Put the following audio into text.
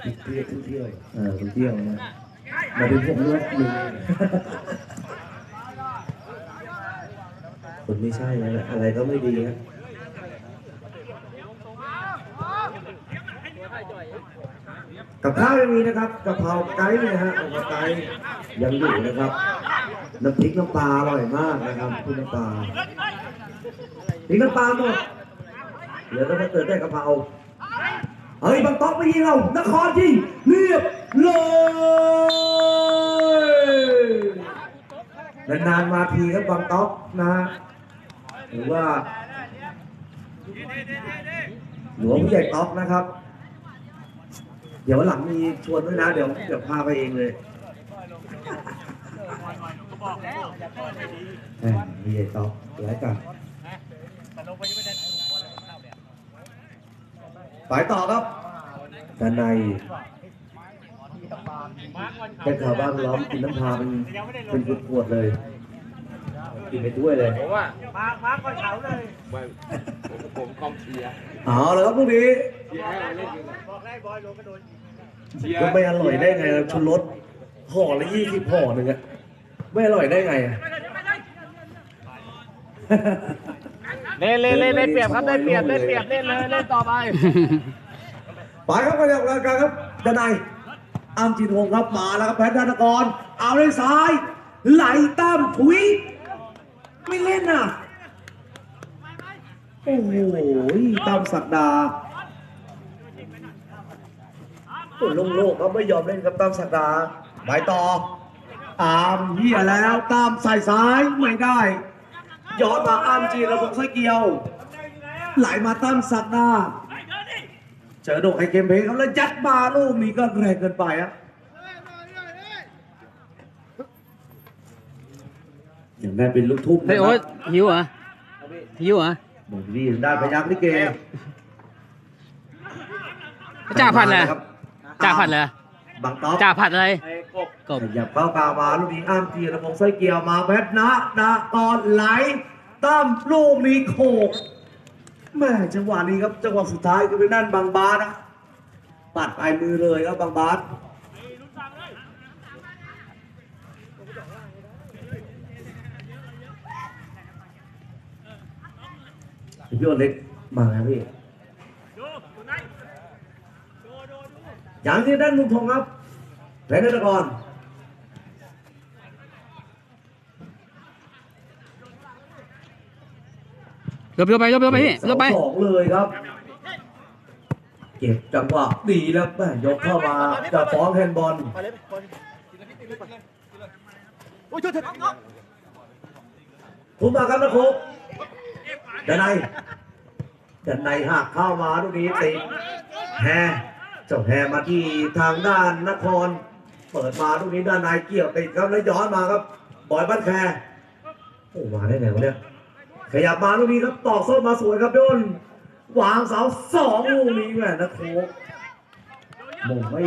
เที่ยวเที่ยวเออไปเที่ยวนะมาถึงผมรถหนึ่งคนไม่ใช่แล้วแหละอะไรก็ไม่ดีครับกับข้าวยังมีนะครับกะเพราไก่เนี่ยฮะกะเพราไก่ยังอยู่นะครับ น้ำพริกน้ำปลาอร่อยมากนะครับพริกน้ำปลาพริกน้ำปลาหมดเหลือแต่มาเติมได้กะเพรา เฮ้ยบางต๊อกไปยิงเรานครยิงเรียบร้อยนานๆมาทีครับบางต๊อกนะฮะหรือว่าหลวงผู้ใหญ่ต๊อกนะครับ เดี๋ยววันหลังมีชวนด้วยนะ เดี๋ยวเดี๋ยวพาไปเองเลยแหมผู้ใหญ่ต๊อกร้ายกัน ไปต่อครับด้านในเป็นข่าวบ้างล้อมกินน้ำพาเป็นเป็นขวดๆเลย กินไปด้วยเลยผมว่ามามาก่อนเขาเลยไม่ผมผมกองเชียร์เอาเลยครับพวกนี้เชียร์ให้เราเล่นกันบอกได้บอยลงกระโดดเชียร์ก็ไม่อร่อยได้ไงล่ะชุนรสห่อละยี่สิบห่อหนึ่งอะไม่อร่อยได้ไงอะ เล่นเล่นเล่นได้เปรียบครับได้เปรียบได้เปรียบเล่นเลยเล่นต่อไปไปครับไปจากรายการครับด้านในอ้ามจินวงศ์ครับมาแล้วครับแพทย์ธนกร เอาเลยซ้าย ไหลตั้มถุย ไม่เล่นอะโอ้โหตั้มศักดาโอ้โล่งๆเขาไม่ยอมเล่นกับตั้มศักดาไปต่ออามเฮียแล้วตามใส่ซ้ายไม่ได้ ย้อนมาอ้ามจีนระบบไส้เกียว ไหลมาตั้มศักดาเจอโดกไอเกมเพลย์ครับแล้วยัดมาลูกนี้ก็แรงเกินไปอะอย่างได้เป็นลูกทุ่งเฮ้ยโอ๊ตหิวเหรอหิวเหรอหมดดีได้พยักลิเกจ่าผัดเลยจ่าผัดเลย บังต๊อบจ่าผัดอะไรไอ้กบกบขยับเข้ากาวมาลูกนี้อ้ามจีระบบไส้เกียวมาแพทนะนะตอนไหลตั้มลูกนี้โขกแม่จังหวะนี้ครับจังหวะสุดท้ายก็เป็นนั่นบางบาสนะปัดปลายมือเลยครับบางบาสพี่โอเล็กมาแล้วพี่ อย่างที่ด้านมุมทองครับแพนนกรยกยกไปยกยกไปพี่ยกไป สองเลยครับ เก็บจังหวะดีแล้วแม่ยกเข้ามาจะฟ้องแฮนด์บอล ไปเลยบอยโอ้ยโทษเถอะคุณมาครับนะครูด้านในด้านในหักเข้ามาลูกนี้ติแฮ เจ้าแฮมาที่ทางด้านนคร เปิดมาลูกนี้ด้านนายเกี่ยวติดครับแล้วย้อนมาครับบอยบ้านแคโอ้มาได้ไงวะเนี่ยขยับมาลูกนี้ครับตอกส้นมาสวยครับโดนวางเสาสองลูกนี้แม่นะโคกมงไม่